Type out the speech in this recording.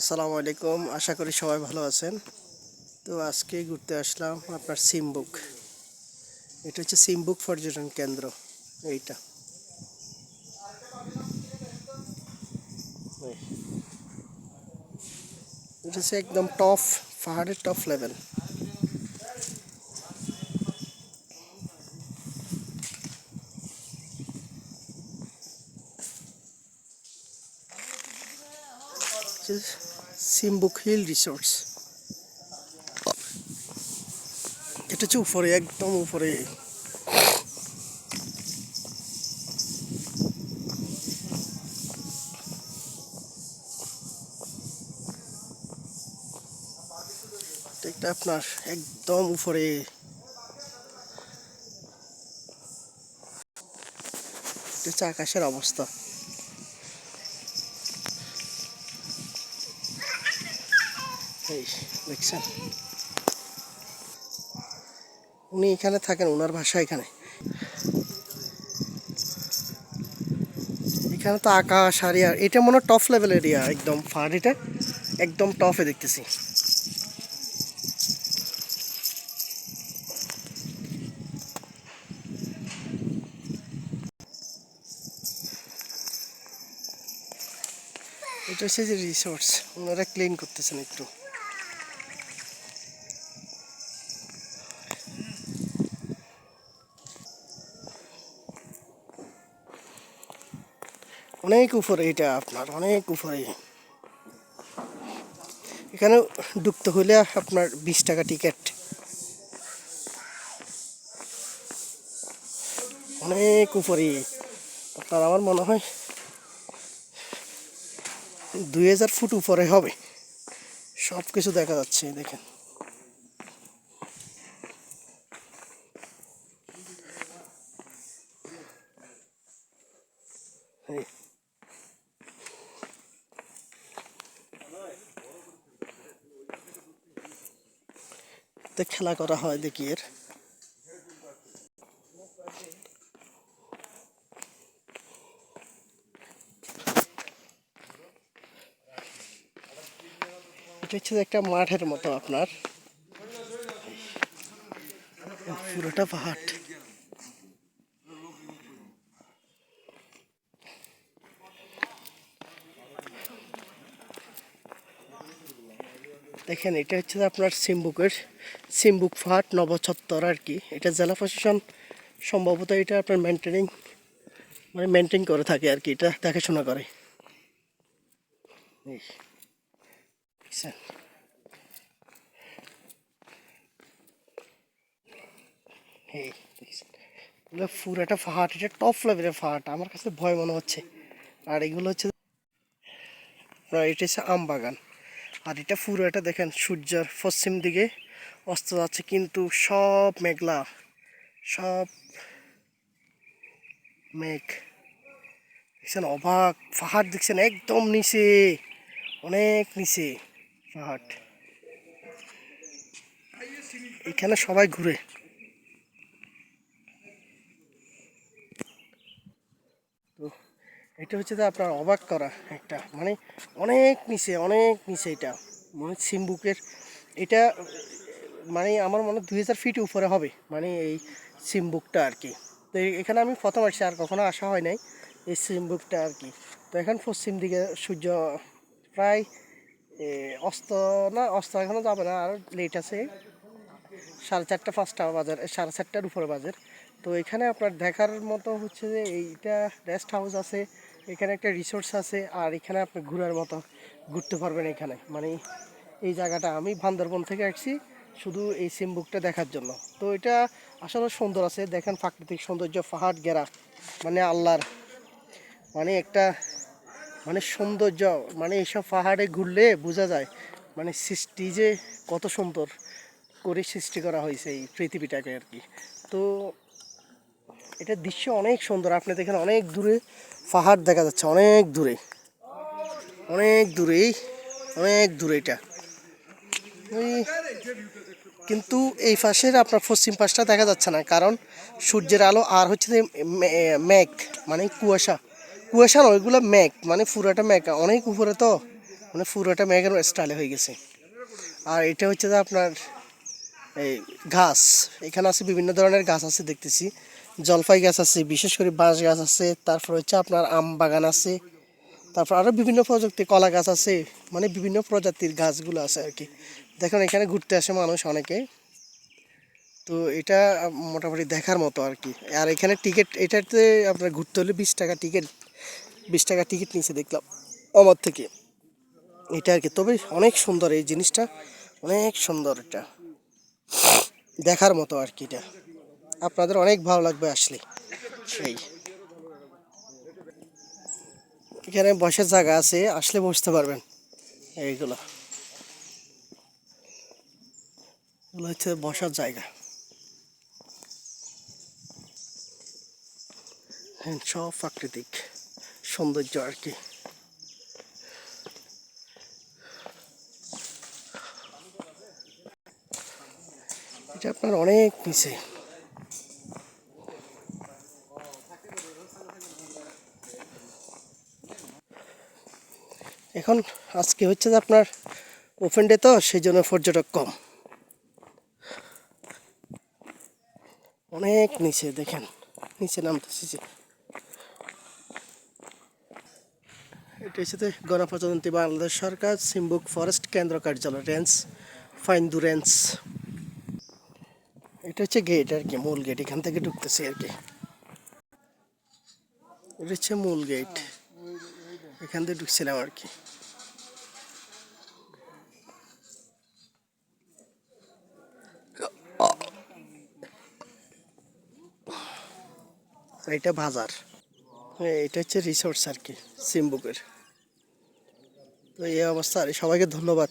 আসসালামু আলাইকুম। আশা করি সবাই ভালো আছেন। তো আজকে ঘুরতে আসলাম আপনার সিমবুক। এটা হচ্ছে সিমবুক পর্যটন কেন্দ্র, এইটা। এটা হচ্ছে একদম টপ পাহাড়ের top level Simbuk hill resorts এটা হচ্ছে উপরে, একদম উপরে। এটা আপনার একদম উপরে। এটা হচ্ছে আকাশের অবস্থা। দেখছেন? উনি এখানে থাকেন ওনার ভাষা এখানে। এখানে তো আকাশ আর ইয়ার এটা মনে হয় টপ লেভেল এরিয়া একদম ফাড়িটা একদম টপে দেখতেছি। এটা হচ্ছে যে রিসোর্স ওনারা ক্লিন করতেছেন একটু। অনেক উপরে এটা আপনার, অনেক উপরে। এখানে ঢুকতে হলে আপনার বিশ টাকা টিকিট। অনেক উপরে। আপনার আমার মনে হয় দুই হাজার ফুট উপরে হবে। সব কিছু দেখা যাচ্ছে দেখেন। তো খেলা করা হয় দেখি এর। এটা হচ্ছে একটা মাঠের মতো আপনার। পুরোটা পাহাড়। দেখেন, এটা হচ্ছে আপনার সিমবুকের সিমবুক ফাট নবছত্তর আর কি। এটা জেলা প্রশাসন সম্ভবত এটা আপনার মেনটেনিং মানে মেনটেন করে থাকে আর কি, এটা দেখাশোনা করে। পুরোটা ফাহাট এটা টপ লেভেলের ফাহাট আমার কাছে ভয় মনে হচ্ছে। আর এগুলো হচ্ছে এটা হচ্ছে আম বাগান আর এটা পুরো পুরোটা দেখেন, সূর্যের পশ্চিম দিকে অস্ত যাচ্ছে, কিন্তু সব মেঘলা, সব মেঘ। দেখছেন, অবাক, পাহাড় দেখছেন, একদম নিচে, অনেক নিচে পাহাড়। এখানে সবাই ঘুরে তো এটা হচ্ছে যে আপনার অবাক করা একটা মানে অনেক নিচে অনেক নিচে এটা মানে সিমবুকের এটা মানে আমার মনে হয় দুই হাজার ফিট উপরে হবে মানে এই সিমবুকটা আর কি। তো এখানে আমি প্রথম আসছি, আর কখনো আসা হয় নাই এই সিমবুকটা আর কি। তো এখন পশ্চিম দিকে সূর্য প্রায় অস্ত না, অস্ত এখনও যাবে না, আর লেট আছে সাড়ে চারটা, পাঁচটা বাজার, সাড়ে চারটার উপরে বাজার তো এখানে আপনার দেখার মতো হচ্ছে যে এইটা রেস্ট হাউস আছে, এখানে একটা রিসোর্স আছে, আর এখানে আপনি ঘোরার মতো ঘুরতে পারবেন এখানে। মানে এই জায়গাটা আমি বান্দরবন থেকে আসছি শুধু এই সিমবুকটা দেখার জন্য। তো এটা আসলে সুন্দর আছে, দেখেন প্রাকৃতিক সৌন্দর্য, পাহাড় গেরা মানে আল্লাহর মানে একটা মানে সৌন্দর্য মানে এইসব পাহাড়ে ঘুরলে বোঝা যায় মানে সৃষ্টি যে কত সুন্দর করে সৃষ্টি করা হয়েছে এই পৃথিবীটাকে আর কি। তো এটা দৃশ্য অনেক সুন্দর। আপনি দেখেন অনেক দূরে পাহাড় দেখা যাচ্ছে, অনেক দূরে। অনেক দূরেই অনেক দূরে এটা। কিন্তু এই পাশের আপনার পশ্চিম পাশটা দেখা যাচ্ছে না, কারণ সূর্যের আলো আর হচ্ছে যে মে- মেঘ মানে কুয়াশা। কুয়াশা নয় ওইগুলো মেঘ মানে পুরোটা মেঘ। অনেক উপরে তো মানে পুরোটা ম্যাগের স্টাইলে হয়ে গেছে। আর এটা হচ্ছে যে আপনার এই গাছ এখানে আছে বিভিন্ন ধরনের গাছ আছে দেখতেছি। জলপাই গাছ আছে, বিশেষ করে বাঁশ গাছ আছে, তারপর হচ্ছে আপনার আম বাগান আছে, তারপর আরও বিভিন্ন প্রযুক্তি, কলা গাছ আছে মানে বিভিন্ন প্রজাতির গাছগুলো আছে আর কি। দেখুন, এখানে ঘুরতে আসে মানুষ অনেকে। তো এটা মোটামুটি দেখার মতো আর কি। আর এখানে টিকিট, এটাতে আপনার ঘুরতে হলে বিশ টাকা টিকিট, বিশ টাকা টিকিট নিচে দেখলাম আমার থেকে। এটা আর কি, তবে অনেক সুন্দর এই জিনিসটা, অনেক সুন্দর এটা। দেখার মতো আর কি এটা। আপনাদের অনেক ভালো লাগবে আসলে। সেই। এখানে বসার জায়গা আছে আসলে বসতে পারবেন। এইগুলো। এগুলো হচ্ছে বসার জায়গা। হ্যাঁ, সব প্রাকৃতিক সৌন্দর্য আর কি। এটা আপনার অনেক নিচে। এখন আজকে হচ্ছে যে আপনার ওপেন ডে তো, সেই জন্য পর্যটক কম। অনেক নিচে, দেখেন, নিচে নামতেছি যে। এটা হচ্ছে গণপ্রজাতন্ত্রী বাংলাদেশ সরকার, সিম্বুক ফরেস্ট কেন্দ্র কার্যালয়, রেঞ্জ ফাইন্দু রেঞ্জ। এটা হচ্ছে গেট আর কি, মূল গেট এখান থেকে ঢুকতেছি আর কি। এটা হচ্ছে মূল গেট এখান থেকে ঢুকছিলাম আর কি। এটা বাজার। হ্যাঁ, এটা হচ্ছে রিসোর্টস আর কি সিম্বুকের। তো এই অবস্থা আর সবাইকে ধন্যবাদ।